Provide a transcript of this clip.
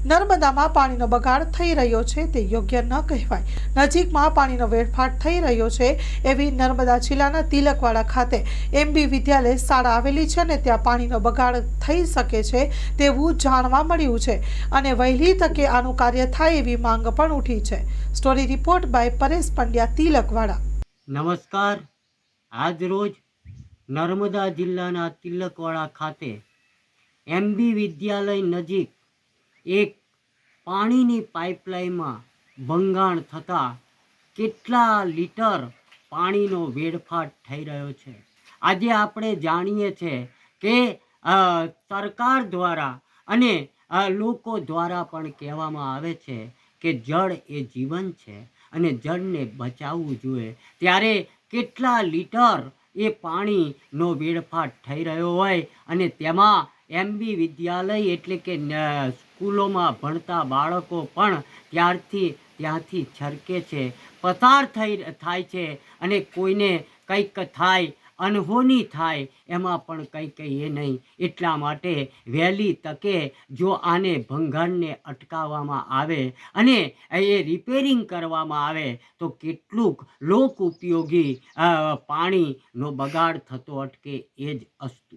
નર્મદામાં પાણીનો બગાડ થઈ રહ્યો છે તે યોગ્ય ન કહેવાય. નજીકમાં પાણીનો વેડફાટ થઈ રહ્યો છે એવી નર્મદા જિલ્લાના તિલકવાડા ખાતે એમબી વિદ્યાલય શાળા આવેલી છે અને ત્યાં પાણીનો બગાડ થઈ શકે છે તેવું જાણવા મળ્યું છે અને વહેલી તકે આનું કાર્ય થાય એવી માંગ પણ ઉઠી છે. Story report by Paresh Pandya, Tilakwada. નમસ્કાર. આજરોજ નર્મદા જિલ્લાના તિલકવાડા ખાતે એમબી વિદ્યાલય નજીક એક પાણીની પાઇપલાઇનમાં ભંગાણ થતાં કેટલા લીટર પાણીનો વેડફાટ થઈ રહ્યો છે? આજે આપણે જાણીએ છીએ કે સરકાર દ્વારા અને લોકો દ્વારા પણ કહેવામાં આવે છે કે જળ એ જીવન છે અને જળને બચાવવું જોઈએ. ત્યારે કેટલા લીટર એ પાણીનો વેડફાટ થઈ રહ્યો હોય અને તેમાં એમબી વિદ્યાલય એટલે કે સ્કૂલોમાં ભણતા બાળકો પણ ત્યારથી ત્યાંથી છરકે છે, પસાર થઈ થાય છે અને કોઈને કંઈક થાય, અનહોની થાય, એમાં પણ કંઈ કહીએ નહીં. એટલા માટે વહેલી તકે જો આને ભંગાણને અટકાવવામાં આવે અને એ રિપેરિંગ કરવામાં આવે, તો કેટલુંક લોક ઉપયોગી પાણીનો બગાડ થતો અટકે એ જ અસ્તુ.